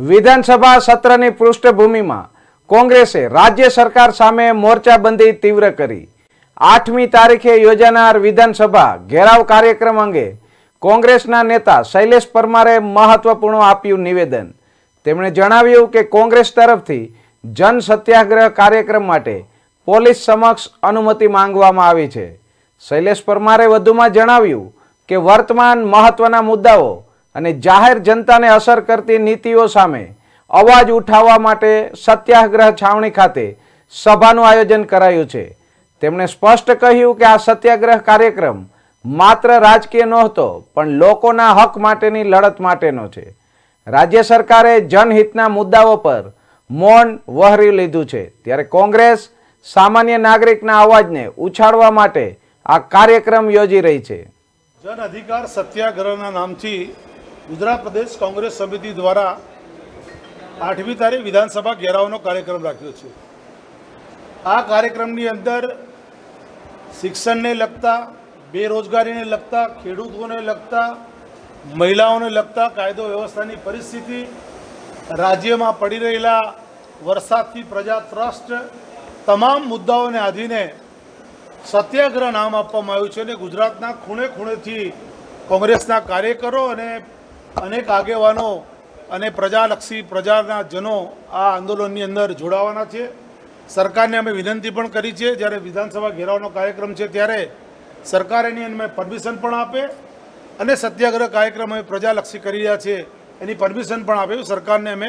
વિધાનસભા સત્રની પૃષ્ઠભૂમિમાં કોંગ્રેસે રાજ્ય સરકાર સામે મોરચાબંધી તીવ્ર કરી. આઠમી તારીખે યોજાનાર વિધાનસભા ઘેરાવ કાર્યક્રમ અંગે કોંગ્રેસના નેતા શૈલેષ પરમારે મહત્વપૂર્ણ આપ્યું નિવેદન. તેમણે જણાવ્યું કે કોંગ્રેસ તરફથી જન સત્યાગ્રહ કાર્યક્રમ માટે પોલીસ સમક્ષ અનુમતિ માંગવામાં આવી છે. શૈલેષ પરમારે વધુમાં જણાવ્યું કે વર્તમાન મહત્વના મુદ્દાઓ અને જાહેર જનતાને અસર કરતી નીતિઓ સામે અવાજ ઉઠાવવા માટે સત્યાગ્રહ છાવણી ખાતે સભાનું આયોજન કરાયું છે. તેમણે સ્પષ્ટ કહ્યું કે આ સત્યાગ્રહ કાર્યક્રમ માત્ર રાજકીય નહોતો, પણ લોકોના હક માટેની લડત માટેનો છે. રાજ્ય સરકારે જનહિતના મુદ્દાઓ પર મૌન વહરી લીધું છે. ત્યારે કોંગ્રેસ સામાન્ય નાગરિકના અવાજને ઉછાળવા માટે આ કાર્યક્રમ યોજી રહી છે. જન અધિકાર સત્યાગ્રહના નામથી ગુજરાત પ્રદેશ કોંગ્રેસ સમિતિ દ્વારા આઠમી તારીખ વિધાનસભા ઘેરાવનો કાર્યક્રમ રાખ્યો છે. આ કાર્યક્રમની અંદર શિક્ષણને લગતા, બેરોજગારીને લગતા, ખેડૂતોને લગતા, મહિલાઓને લગતા કાયદો વ્યવસ્થાની પરિસ્થિતિ રાજ્યમાં પડી રહેલા વરસાદથી પ્રજા ટ્રસ્ટ તમામ મુદ્દાઓને આધીને સત્યાગ્રહ નામ આપવામાં આવ્યું છે અને ગુજરાતના ખૂણે ખૂણેથી કોંગ્રેસના કાર્યકરો અને અનેક આગેવાનો અને પ્રજાલક્ષી પ્રજાના જનો આ આંદોલનની અંદર જોડાવાના છે. સરકારને અમે વિનંતી પણ કરી છે, જ્યારે વિધાનસભા ઘેરાવનો કાર્યક્રમ છે ત્યારે સરકાર એની અમે પરમિશન પણ આપે અને સત્યાગ્રહ કાર્યક્રમ અમે પ્રજાલક્ષી કરી રહ્યા છે, એની પરમિશન પણ આપે. સરકારને અમે